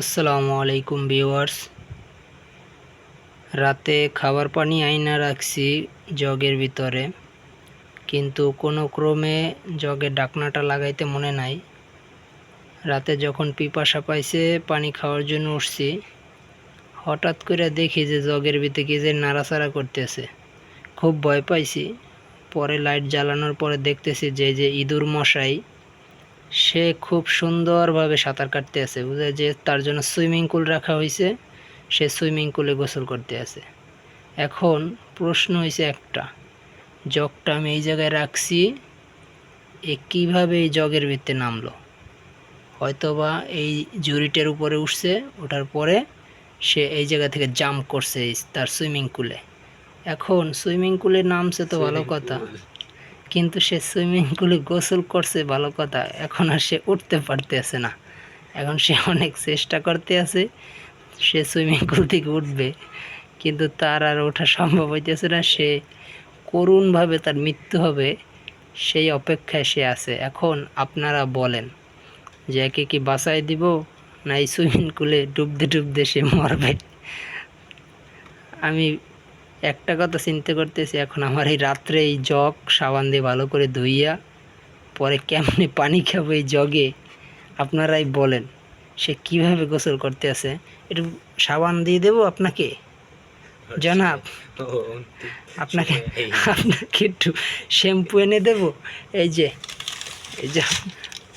আসসালামু আলাইকুম ভিউয়ার্স। রাতে খাবার পানি আইনা রাখছি জগের ভিতরে, কিন্তু কোনো ক্রমে জগের ডাকনাটা লাগাইতে মনে নাই। রাতে যখন পিপাসা পাইছে, পানি খাওয়ার জন্য উঠছি। হঠাৎ করে দেখি যে জগের ভিতরে কি যে নাড়াচাড়া করতেছে। খুব ভয় পাইছি। পরে লাইট জ্বালানোর পরে দেখতেছি যে যে ইঁদুর মশাই সে খুব সুন্দরভাবে সাঁতার কাটতে আছে বুঝে যে তার জন্য সুইমিং পুল রাখা হয়েছে সে সুইমিং পুলে গোসল করতে আছে। এখন প্রশ্ন হয়েছে একটা জগটা আমি এই জায়গায় রাখছি এ কীভাবে এই জগের ভিত্তে নামলো? হয়তোবা এই জুরিটের উপরে উঠছে ওঠার পরে সে এই জায়গা থেকে জাম্প করছে তার সুইমিং পুলে। এখন সুইমিং পুলে নামছে তো ভালো কথা। কিন্তু সে সুইমিং পুলে গোসল করছে, ভালো কথা। এখন আর সে উঠতে পারতেছে না। এখন সে অনেক চেষ্টা করতে আছে, সে সুইমিং পুল থেকে উঠবে। কিন্তু তার আর ওঠা সম্ভব হইতেছে না। সে করুণভাবে তার মৃত্যু হবে, সেই অপেক্ষায় সে আছে। এখন আপনারা বলেন, যে একে কি বাঁচাই দিব, না এই সুইমিং পুলে ডুবতে ডুবতে সে মরবে? আমি একটা কথা চিন্তা করতেছি, এখন আমার এই রাত্রে এই জগ সাবান দিয়ে ভালো করে ধুইয়া, পরে কেমনে পানি খাব এই জগে, আপনারাই বলেন, সে কীভাবে গোসল করতে আছে? একটু সাবান দিয়ে দেবো আপনাকে? জনাব, আপনাকে আপনাকে একটু শ্যাম্পু এনে দেব? এই যে এই যে,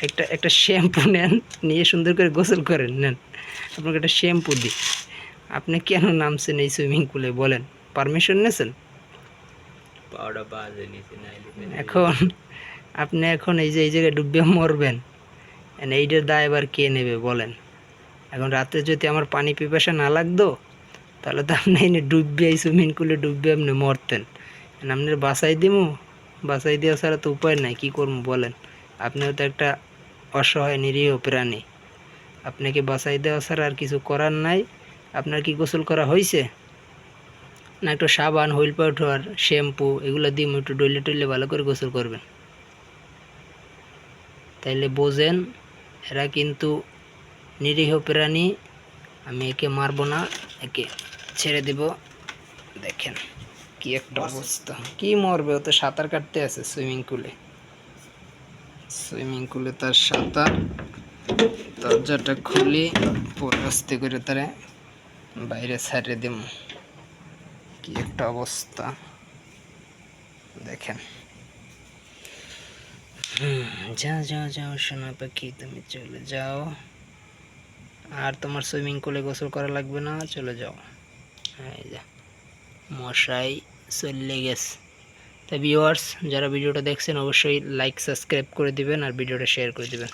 একটা একটা শ্যাম্পু নেন, নিয়ে সুন্দর করে গোসল করেন নেন। আপনাকে একটা শ্যাম্পু দিই। আপনি কেন নামছেন এই সুইমিং পুলে, বলেন? পারমিশন নিয়েছেন? এখন আপনি এখন এই যে এই জায়গায় ডুববে মরবেন এইটার দায় এবার কে নেবে বলেন? এখন রাতে যদি আমার পানি পিপাসা না লাগতো তাহলে তো আপনি এনে ডুববে এই সুইমিং পুলে ডুববে আপনি মরতেন। আপনার বাসাই দিমু বাসাই দেওয়া ছাড়া তো উপায় নাই কী করব বলেন? আপনিও তো একটা অসহায় নিরীহ প্রাণী। আপনাকে বাসাই দেওয়া ছাড়া আর কিছু করার নাই। আপনার কি গোসল করা হয়েছে না একটু সাবান হুইল পাউডার শ্যাম্পু এগুলো দিয়ে একটু ডইলে টইলে ভালো করে গোসল করবেন। তাইলে বোঝেন এরা কিন্তু নিরীহ প্রাণী আমি একে মারবো না একে ছেড়ে দেব। দেখেন কি একটা অবস্থা। কি মরবে? ও তো সাঁতার কাটতে আছে সুইমিং পুলে। সুইমিং পুলে তার সাঁতার দরজাটা খুলি পরে আস্তে করে তারা বাইরে ছাড়িয়ে দেব। কি একটা অবস্থা। দেখেন। হুম, যাও যাও সোনা পাখি তুমি চলে যাও। আর তোমার সুইমিং পুলে গোসল করা লাগবে না চলে যাও। যা মশাই চলে গেছে। তা ভিউয়ার্স যারা ভিডিওটা দেখছেন অবশ্যই লাইক সাবস্ক্রাইব করে দিবেন আর ভিডিওটা শেয়ার করে দিবেন।